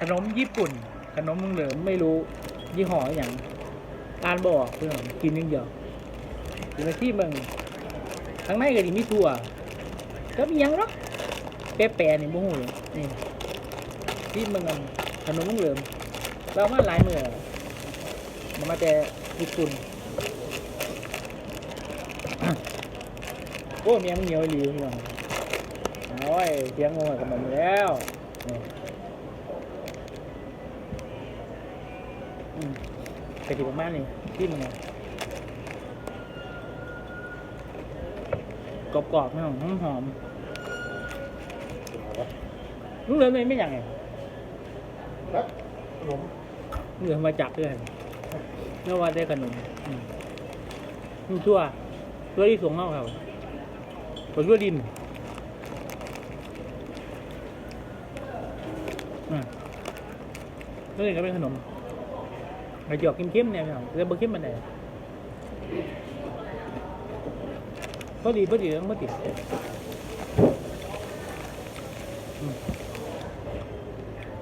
ขนมญี่ปุ่น ขนมเมืองเหลิมไม่รู้ ยี่ห้ออย่างการบอกเพื่อนกินอยังเดียวอยู่ในที่เมืองข้างในก็ดีมีถั่วก็มียังหรอกแปะๆนี่โมโหเลยนี่ที่เมืองขนมเมืองเหลิมเรามาหลายเมื่อมันมาแต่ญี่ปุ่นโอ้เมียมันเหนียวอีหลีพี่น้องโอ้ยเสียงงงกับมันแล้ว นี่อืมไปถึงประมาณนี้ที่มันกรอบๆไม่หอมหอมๆลุงเหลือเลยไม่อย่างไงแล้วขนมลุงเหลือมาจับด้วยเมื่อวานได้ขนมอืมนี่ชั่วชั่วที่สูงเท่าเขาผลชั่วดินอ่าแล้วนี่ก็เป็นขนม ไอหยอกเข้มๆเนี่ยพี่น้องแล้วบะเข้มมันไหนพอดีพอดีต้องพอดีอืม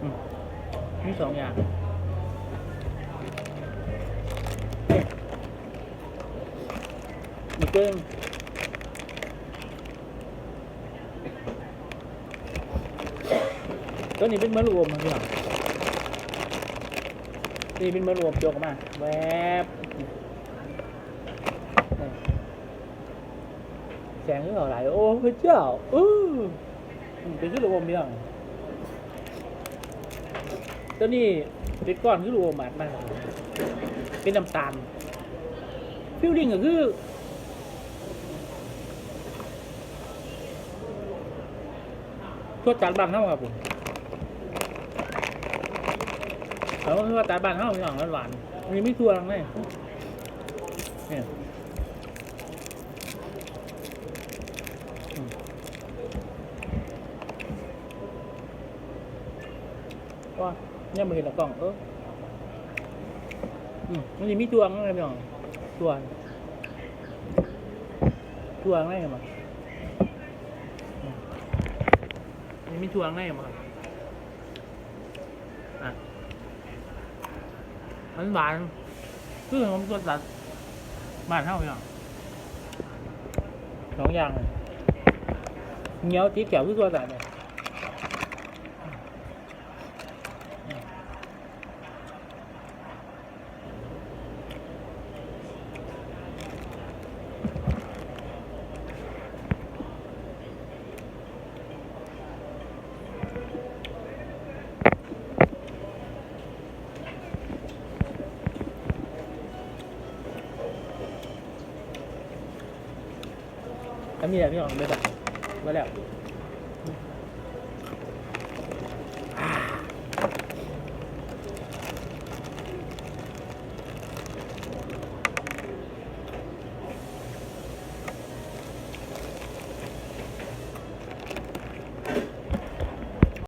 อืมมีสองอย่างอีกเรื่องตัวนี้เป็นมะรวมนะพี่น้อง นี่เป็นมารวมโยกออกมาแวบแสงที่เขาไหลโอ้พระเจ้าเออมันเป็นขึ้นรวมเดียตัวนี้เป็นก้อนขึ้นรวมมากมากเป็นน้ำตาลฟิลลิ่งก็คือทั่วจานบางเท่าครับผม เขาคือว่าตาบานเขาพี่น้องหวานๆมันไม่ทั่วหรอกเนี่ยเนี่ยก็เนี่ยมาเห็นละกล่องเออมันจะมีตัวมั้งไงพี่น้องตัวตัวไงมาอืมมันมีตัวงไงมาอะ มันหวานคือผมตัวตัดบ้านเท่าอย่างสองอย่างเลยเหนียวตีแก้วคือตัวตัดเลย แล้วมีอะไรพี่น้องไปแบบมาแล้ว